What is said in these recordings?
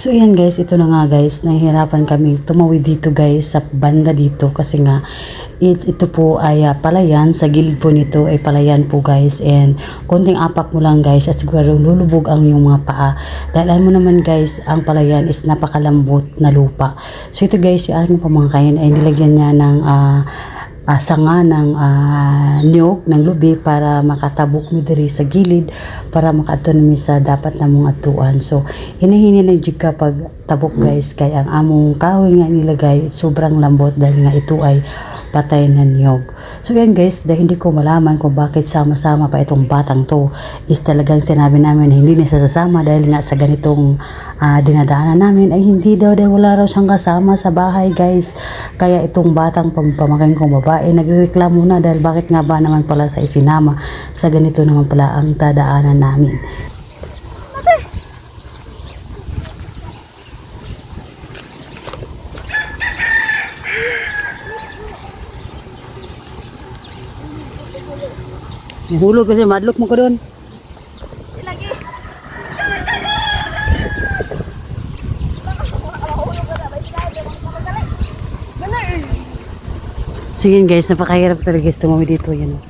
So ayan guys, ito na nga guys, nahihirapan kami tumawid dito guys sa banda dito kasi nga it's, ito po ay ah, palayan, sa gilid po nito ay palayan po guys and konting apak mo lang guys at siguro lulubog ang iyong mga paa. Dahil alam mo naman guys, ang palayan is napakalambot na lupa. So ito guys, yung aking pamangkain ay nilagyan niya ng ah, ah, sanga ng ah, niyog ng lubi para makatabok mi diri sa gilid para makadto mi sa dapat namong atuan so hinahini lang jud kapag tabok guys kay ang among kahoy nga nilagay sobrang lambot dahil nga ito ay patay na niyog. So yan guys, dahil hindi ko malaman kung bakit sama-sama pa itong batang to is talagang sinabi namin na hindi na sasama dahil nga sa ganitong ah, dinadaanan namin ay hindi daw dahil wala raw siyang kasama sa bahay guys. Kaya itong batang pam- pamangkin kong babae nagreklamo na dahil bakit nga ba naman pala sa isinama sa ganito naman pala ang tadaanan namin. Hulog kasi madlok mo ko doon. Sige guys, napakahirap talaga guys tumawid dito. Yan.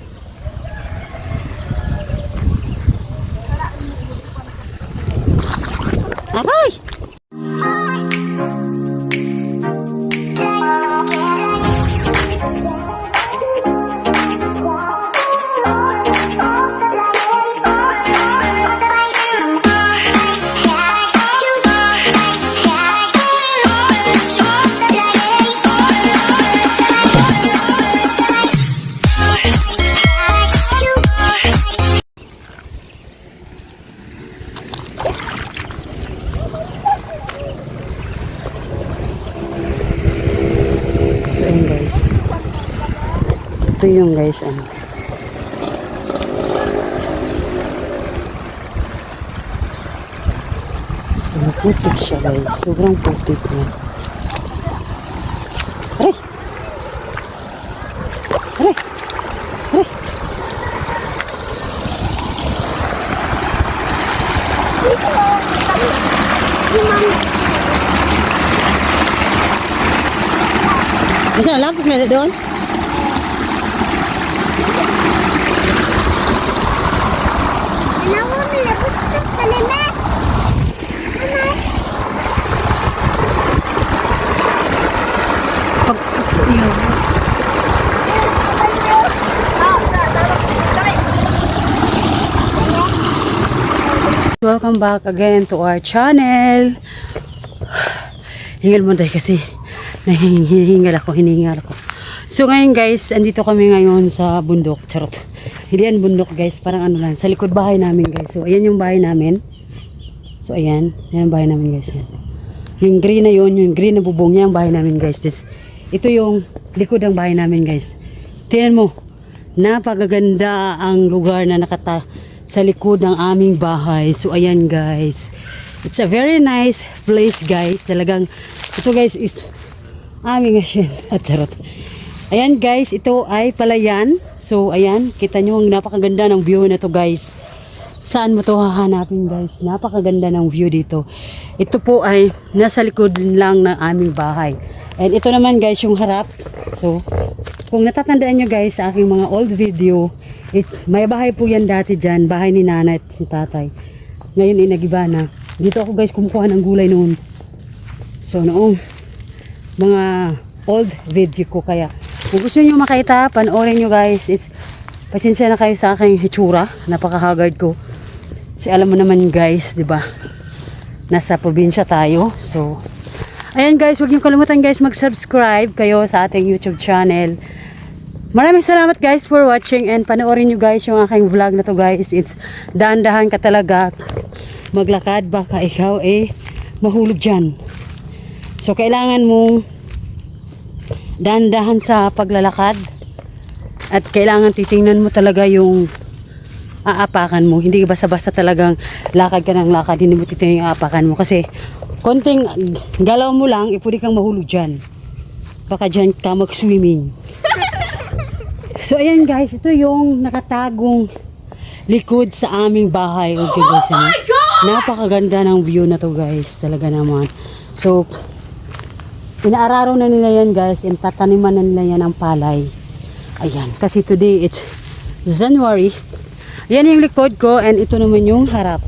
Yung guys ano. So putik siya guys. Sobrang putik niya. Aray! Aray! Aray! Lapok na doon? Welcome back again to our channel. Hingal mo dahil kasi nahihingal ako, hinihingal ako. So ngayon guys, andito kami ngayon sa bundok. Charot. Hindi yan bundok guys, parang ano lang, sa likod bahay namin guys. So ayan yung bahay namin. So ayan, ayan ang bahay namin guys. Yan. Yung green na yun, yung green na bubong niya ang bahay namin guys. This, ito yung likod ng bahay namin guys. Tingnan mo, napakaganda ang lugar na nakata sa likod ng aming bahay. So ayan guys. It's a very nice place guys. Talagang ito guys is aming asin. At charot. Ayan guys, ito ay palayan. So ayan, kita nyo ang napakaganda ng view na to guys. Saan mo to hahanapin guys? Napakaganda ng view dito. Ito po ay nasa likod lang ng aming bahay. And ito naman guys yung harap. So, kung natatandaan nyo guys sa aking mga old video, it, may bahay po yan dati dyan. Bahay ni nanay at ni tatay. Ngayon ay nagiba na. Dito ako guys kumukuha ng gulay noon. So, noong mga old video ko kaya kung gusto niyo makita, panoorin niyo guys. It's pasensya na kayo sa aking hitsura. Napakahagard ko. Kasi alam mo naman guys, 'di ba? Nasa probinsya tayo. So Ayan guys, huwag niyo kalimutan guys mag-subscribe kayo sa ating YouTube channel. Maraming salamat guys for watching and panoorin niyo guys yung aking vlog na to guys. It's dahan-dahan ka talaga maglakad baka ikaw eh mahulog dyan. So kailangan mong dahan-dahan sa paglalakad at kailangan titingnan mo talaga yung aapakan mo. Hindi basta-basta talagang lakad ka ng lakad, hindi mo titingnan yung aapakan mo. Kasi konting galaw mo lang, ipuli kang mahulog dyan. Baka dyan ka mag-swimming. So ayan guys, ito yung nakatagong likod sa aming bahay. Okay guys, ano? Napakaganda ng view na to guys. Talaga naman. So, inaararo na nila yan guys. And tataniman na nila yan ng palay. Ayan. Kasi today it's January. Ayan yung likod ko. And ito naman yung harap.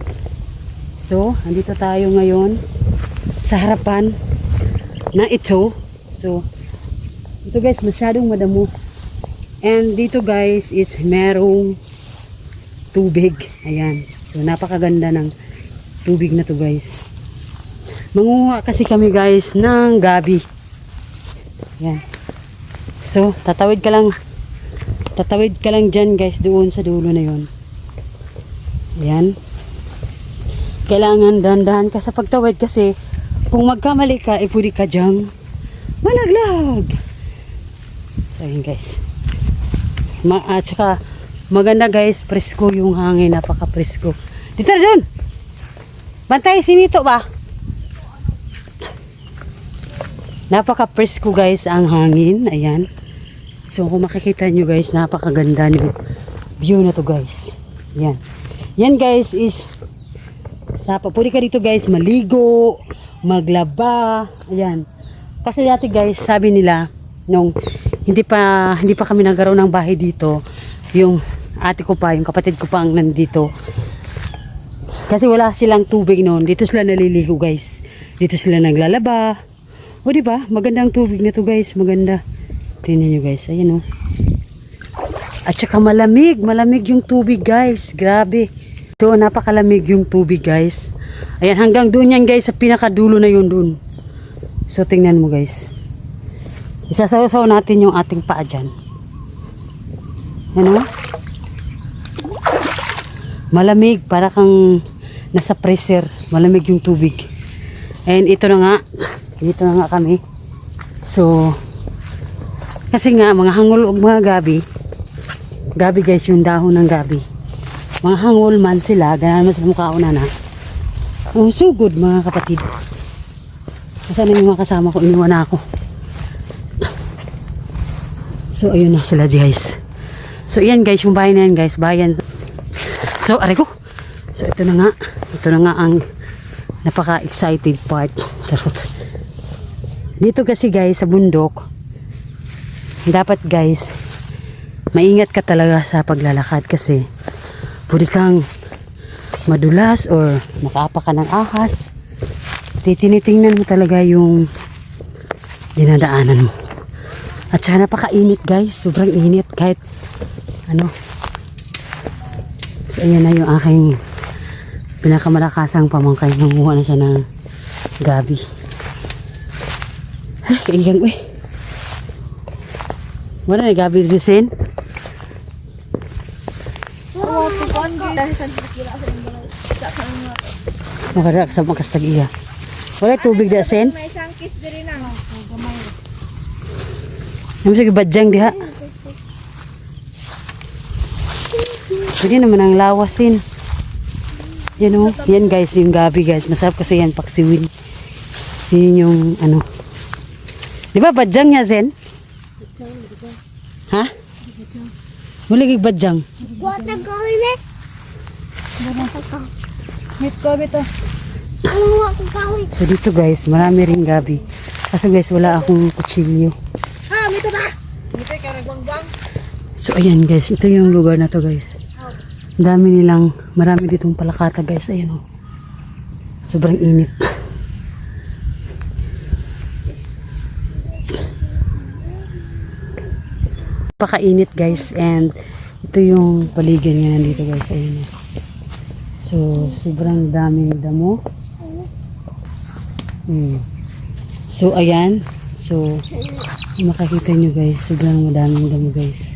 So, andito tayo ngayon sa harapan na ito. So, ito guys, masyadong madamo. And dito guys is merong tubig. Ayan. So, napakaganda ng tubig na to guys. Manguha kasi kami guys ng gabi. Ayan. So, tatawid ka lang. Tatawid ka lang dyan guys doon sa dulo na yon. Ayan. Kailangan dahan-dahan ka sa pagtawid kasi kung magkamali ka, eh pwede ka dyang malaglag. So, yun guys. Ma at saka, maganda guys, presko yung hangin, napaka presko. Dito na dun! Bantay, sinito ba? Napaka presko guys ang hangin, ayan. So kung makikita nyo guys, napakaganda ng view na to guys. Yan. Yan guys is sa pwede ka dito guys maligo, maglaba, ayan. Kasi dati guys, sabi nila nung hindi pa hindi pa kami nagkaroon ng bahay dito, yung ate ko pa, yung kapatid ko pa ang nandito. Kasi wala silang tubig noon. Dito sila naliligo guys. Dito sila naglalaba. O di ba? Magandang tubig na to guys. Maganda. Tingnan nyo guys. Ayan o. At saka malamig. Malamig yung tubig guys. Grabe. So napakalamig yung tubig guys. Ayan hanggang doon yan guys. Sa pinakadulo na yun doon. So tingnan mo guys. Isasaw-saw natin yung ating paa dyan. Ano? Malamig. Para kang nasa freezer. Malamig yung tubig. And ito na nga. Dito na nga kami. So, kasi nga, mga hangul o mga gabi, gabi guys, yung dahon ng gabi. Mga hangul man sila, ganyan man sa mukha ko na. Oh, so good mga kapatid. Kasi na yung mga kasama ko, iniwan ako. So, ayun na sila guys. So, yan guys, yung bahay na yan guys, bayan. So, aray ko. So, ito na nga. Ito na nga ang napaka-excited part. Charot. Dito kasi guys, sa bundok, dapat guys, maingat ka talaga sa paglalakad kasi pwede kang madulas or makapa ka ng ahas. Titinitingnan mo talaga yung dinadaanan mo. At saka napakainit guys, sobrang init kahit ano. So ayan na yung aking pinakamalakasang pamangkay. Nanguha na siya ng gabi. Ay, kailang eh. Wala na gabi rin. Makada sa makastag iya. Wala tubig da sen. May isang kiss diri na. Naman sige badyang diha. Pwede naman ang lawasin. Yan o. Yan guys, yung gabi guys. Masarap kasi yan paksiwin. Yun yung ano. Di ba badyang niya Zen? Ha? Muligig badyang. Kuwat na gawin eh. Meet ko bito. So dito guys, marami rin gabi. Kaso guys, wala akong kutsilyo. Ha, mito ba? Mito ka nagwangbang. So ayan guys, ito yung lugar na to guys. Dami nilang, marami ditong palakata guys. Ayan o. Sobrang init. Pakainit guys and ito yung paligid niya nandito guys. Ayan o. So sobrang daming damo. Hmm. So ayan. So makakita nyo guys, sobrang madaming damo guys.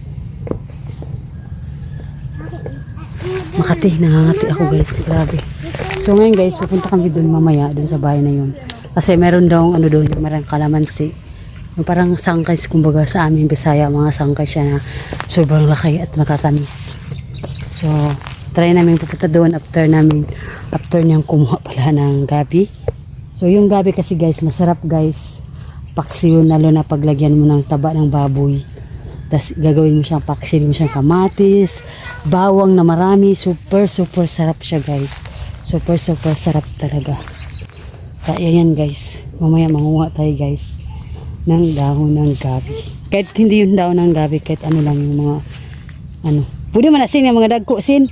Makati, nangangati ako guys. Grabe. So ngayon guys, pupunta kami doon mamaya, doon sa bahay na yun. Kasi meron daw ano doon, marang kalamansi. Parang sangkay, kumbaga sa amin Bisaya, mga sangkay siya na sobrang laki at matatamis. So, try namin pupunta doon after namin, after niyang kumuha pala ng gabi. So, yung gabi kasi guys, masarap guys. Paksi yun, lalo na paglagyan mo ng taba ng baboy. Tapos gagawin mo siyang paksi, mo siyang kamatis, bawang na marami, super super sarap siya guys. Super, super sarap talaga. Kaya yan guys. Mamaya manguha tayo guys ng dahon ng gabi. Kahit hindi yung dahon ng gabi, kahit ano lang yung mga ano. Pwede man na sin yung mga dagko sin.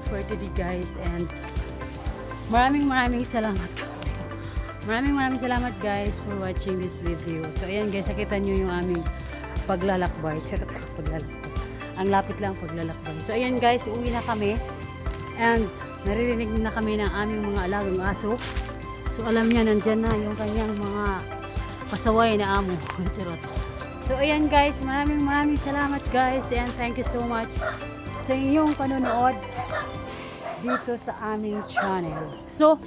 Vlog for today guys and maraming maraming salamat. Maraming maraming salamat guys for watching this video. So ayan guys nakita nyo yung aming paglalakbay. Charot paglalakbay. Ang lapit lang paglalakbay. So ayan guys uwi na kami. And naririnig na kami ng aming mga alagang aso. So alam niya nandyan na yung kanyang mga pasaway na amo. So ayan guys, maraming maraming salamat guys and thank you so much sa inyong panonood dito sa aming channel. So,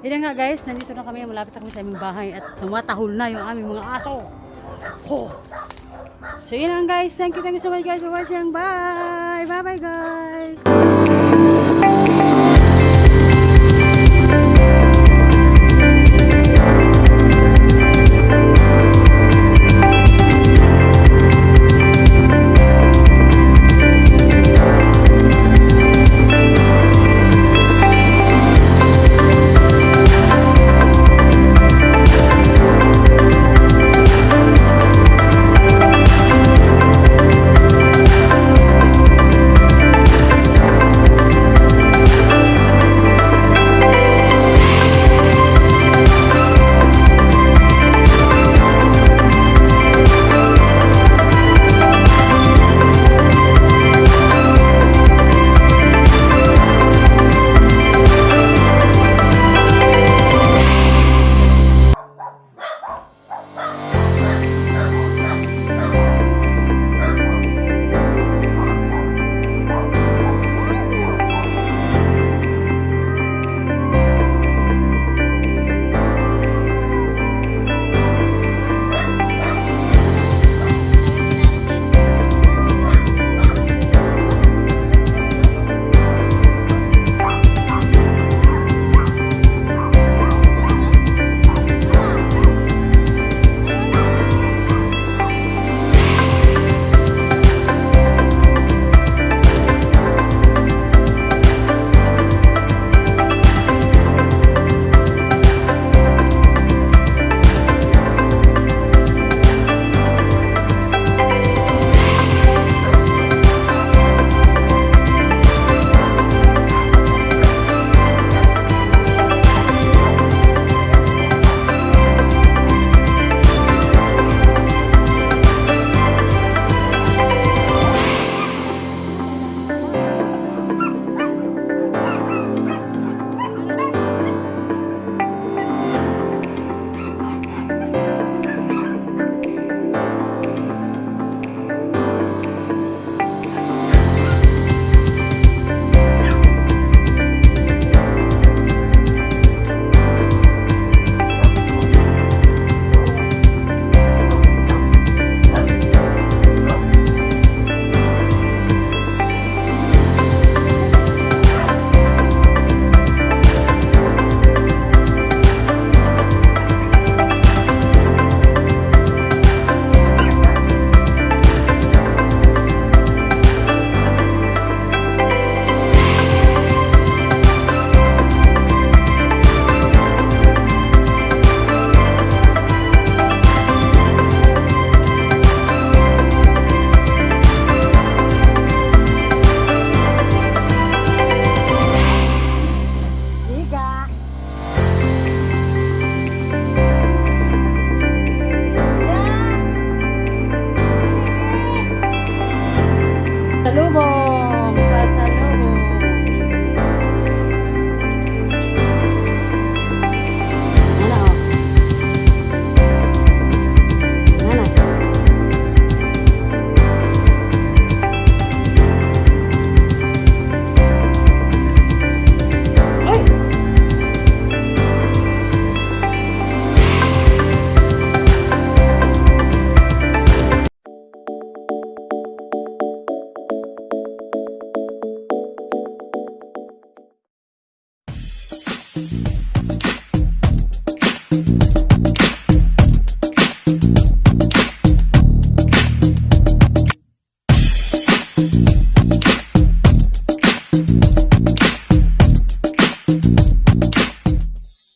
yun nga guys, nandito na kami, malapit na kami sa aming bahay at tumatahol na yung aming mga aso. Ho! So yun lang guys, thank you, thank you so much guys for watching. Bye! Bye bye guys!